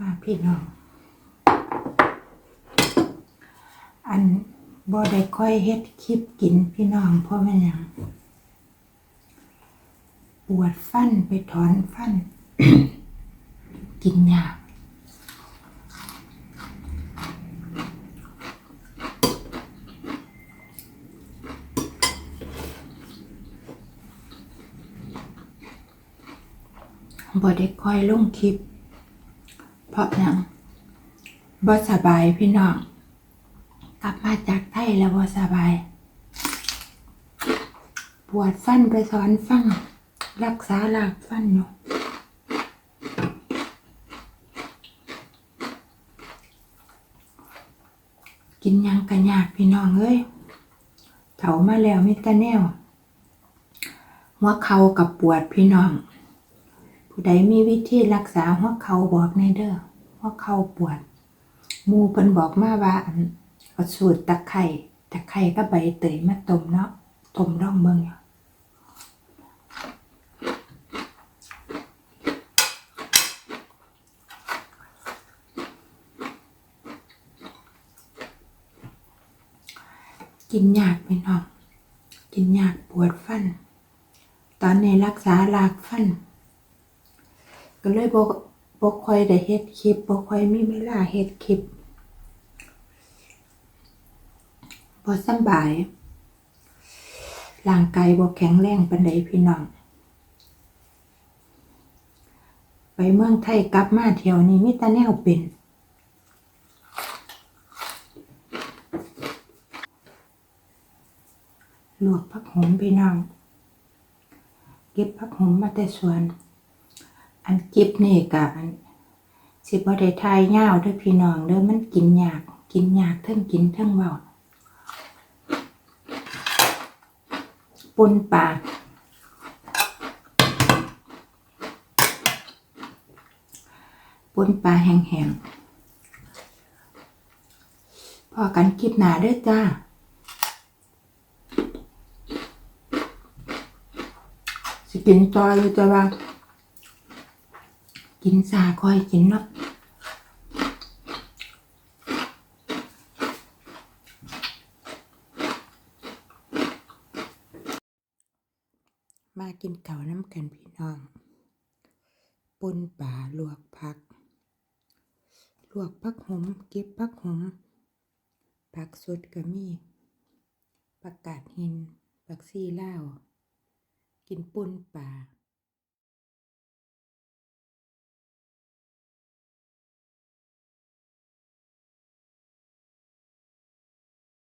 มาพี่น้อง อันบ่ได้ค่อยเฮ็ดคลิปกินพี่น้องเพราะมันยังปวดฟันไปถอนฟัน กินยากบ่ได้ค่อยลงคลิป เพราะหยังบ่สบายพี่น้อง กลับมาจากไทยแล้วบ่สบาย ปวดฟันไปสอนฟัง รักษาหลากฟันอยู่กินยังกันยากพี่น้องเอ้ยเถามาแล้วมิตรแนวหัวเข่ากับปวดพี่น้อง ผู้ใดมีวิธีรักษาหัวเข่าบอกในเด้อ หัวเข่าปวดมูเพิ่นบอกมาว่าอันเอาสูตรตะไคร่ตะไคร่ก็ใบเตยมาต้มเนาะต้มร่องเมืองกินยากพี่น้องกินยากปวดฟัน ตอนนี้รักษาลากฟัน ก็เลยบ่ บ่ค่อยได้เฮ็ดคลิปบ่ค่อยมีเวลาเฮ็ดคลิปบ่สบายร่างกายบ่แข็งแรงปานใดพี่น้อง ไปเมืองไทยกลับมาเที่ยวนี้มีแต่แนวเป็นลวกผักหอมพี่น้อง เก็บผักหอมมาแต่สวน อันก็บนี่กะอันสิบ่ได้ทายยาวด้อพี่น้องเด้อมันกินยาก กินยากทั้งกินทั้งเว้าปนปลาปนปลาแห้งๆ พอกันคลิปหนาด้อจ้าสิกินต่อยู่แต่ว่า กินซาคอยกินเนาะมากินเก่าน้ำกันพี่น้องปนป่าลวกผัก ลวกผักหอมเก็บผักหอมผักสดก็มีผักกาดหินผักซีเลากินปนป่า